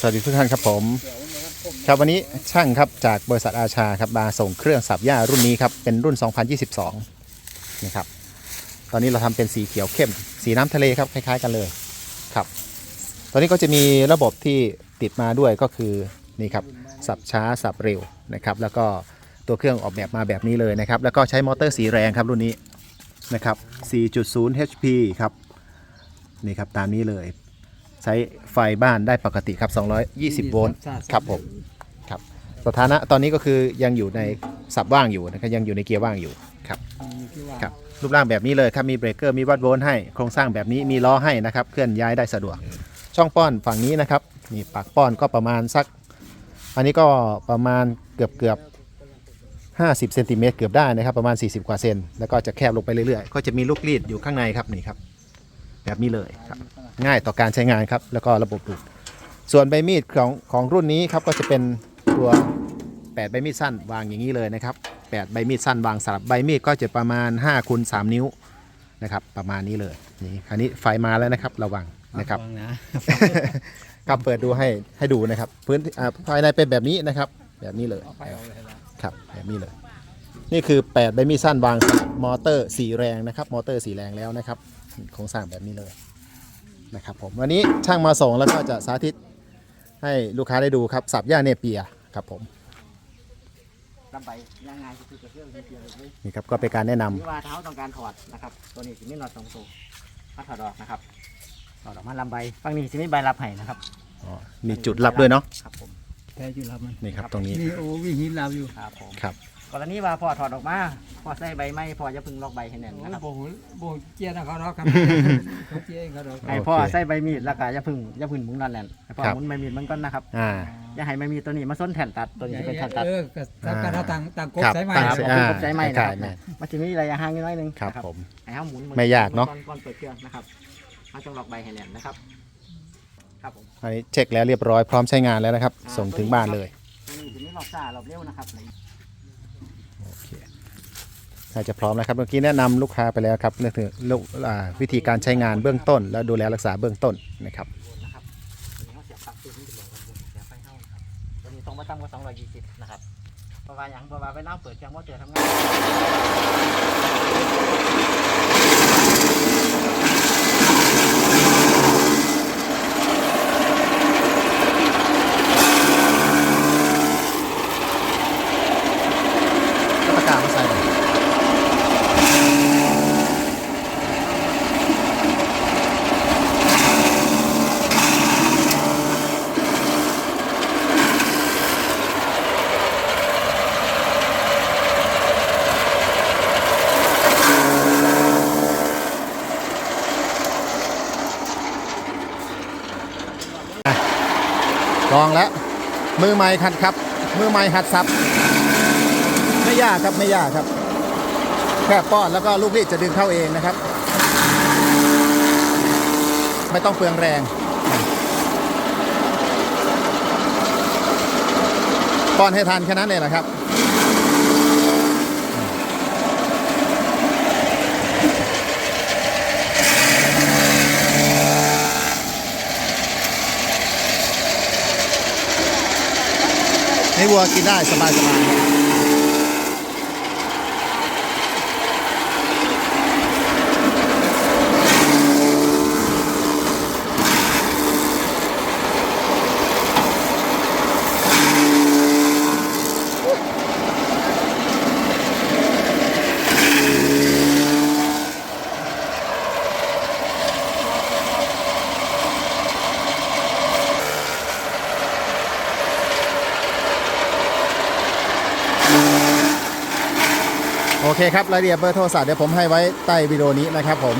สวัสดีทุกท่านครับผม ครับวันนี้ช่างครับจากบริษัทอาชาครับมาส่งเครื่องสับหญ้ารุ่นนี้ครับเป็นรุ่น 2022นะครับตอนนี้เราทำเป็นสีเขียวเข้ม สีน้ำทะเลครับคล้ายๆกันเลยครับ ตอนนี้ก็จะมีระบบที่ติดมาด้วยก็คือนี่ครับสับช้าสับเร็วนะครับ แล้วก็ตัวเครื่องออกแบบมาแบบนี้เลยนะครับ แล้วก็ใช้มอเตอร์สีแรงครับรุ่นนี้นะครับ 4.0 HP ครับนี่ครับตามนี้เลย ใช้ไฟบ้านได้ปกติครับ 220 โวลต์ครับผมครับสถานะตอนนี้ก็คือยังอยู่ในสับว่างอยู่นะครับยังอยู่ในเกียร์ว่างอยู่ครับครับรูปร่างแบบนี้เลยครับมีเบรกเกอร์มีวัดโวลต์ให้โครงสร้างแบบนี้มีล้อให้นะครับเคลื่อนย้ายได้สะดวก ช่องป้อนฝั่งนี้นะครับนี่ปากป้อนก็ประมาณสัก อันนี้ก็ประมาณเกือบเกือบ50เซนติเมตรเกือบได้นะครับประมาณ 40 กว่าเซนแล้วก็จะแคบลงไปเรื่อยๆ ก็จะมีลูกรีดอยู่ข้างในครับนี่ครับ แบบนี้เลยครับง่ายต่อการใช้งานครับ แล้วก็ระบบดูดส่วนใบมีดของของรุ่นนี้ครับก็จะเป็นตัว8ใบมีดสั้นวางอย่างนี้เลยนะครับ8ใบมีดสั้นวางสลับใบมีดก็จะประมาณ5คูณ3นิ้วนะครับ ประมาณนี้เลยนี่คราวนี้ไฟมาแล้วนะครับระวังนะครับฟังนะครับเปิดดูให้ให้ดูนะครับ พื้นอ่าภายในเป็นแบบนี้นะครับ แบบนี้เลยเอาไปเอาเลยละครับแบบนี้เลย นี่คือ 8 ใบมีดสั้นวางสลับมอเตอร์สีแรงนะครับ มอเตอร์สีแรงแล้วนะครับโครงสร้างแบบนี้เลยนะครับผมวันนี้ช่างมาส่งแล้วก็จะสาธิตให้ลูกค้าได้ดูครับสับย่าเนเปียครับผมลำไปยังไงคือจะเรื่องเดียวเลยนี่ครับก็เป็นการแนะนำที่ว่าเท้าต้องการถอดนะครับ ตัวนี้สิมีน็อตสองตัวมาถอดออกนะครับถอดออกมาลำใบฝั่งนี้สิมีใบรับให้นะครับอ๋อมีจุดรับด้วยเนาะครับผมแพ้จุดรับมันนี่ครับตรงนี้นี่โอ้วิหินรับอยู่ครับผมครับ กรณีว่าพอถอดออกมาพอใส่ใบไม้พอจะพึ่งล็อกใบให้แน่นโอ้นะครับโหโบเจียนะเขาดอกครับเขาเจียเขาดอกให้พ่อใส่ใบมีดแล้วก็อย่าพึ่งอย่าพึ่งหมุนนั่นแหละให้พ่อหมุนใบมีดมันก่อนนะครับอ่าอย่าให้ใบมีดตัวนี้มาส้นแผ่นตัดตัวนี้จะเป็นแผ่นตัดเออก็สักการะต่างต่างกบครับสายไหมต่างครับสายผมอ่าใช้ไม้นะคใช่รับแม่มันจะมีระยะห่างนิดหน้อยหนึงครับนะผมให้เขาหมุนไม่ยากเนอะก่ก่อนเปิดเครื่องนะครับเขาต้องล็อกใบให้แน่นนะครับครับผมอันนี้เช็คแล้วเรียบร้อยพร้อมใช้งานแล้วนะครับ ส่งถึงบ้านเลยตัวนี้จะมีล็อกซ่าล็อกเร็วนะครับโอเค น่าจะพร้อมแล้วครับเมื่อกี้แนะนำลูกค้าไปแล้วครับเรื่องถึงลูกอ่าวิธีการใช้งานเบื้องต้น และดูแลรักษาเบื้องต้นนะครับนะครับตัวนี้เขาเสียบปลั๊กตัวนี้เป็สียบไฟเข้านะครับตัวนี้ตรงมาตั้งกว่า220นะครับเพระว่าอย่างประมาณไปน้ำเปิดเครื่องมอเจอทำงาน ก็ตะกร้ามาใส่หน่อย ลองแล้ว มือไม้หัดครับ มือไม้หัดซับ ไม่ยากครับไม่ยากครับ แค่ป้อนแล้วก็ลูกรีดจะดึงเข้าเองนะครับ ไม่ต้องเปลืองแรงป้อนให้ทันแค่นั้นเองนะครับ กินได้สบายสบาย โอเคครับรายละเอียดเบอร์โทรศัพท์เดี๋ยวผมให้ไว้ใต้วิดีโอนี้นะครับผม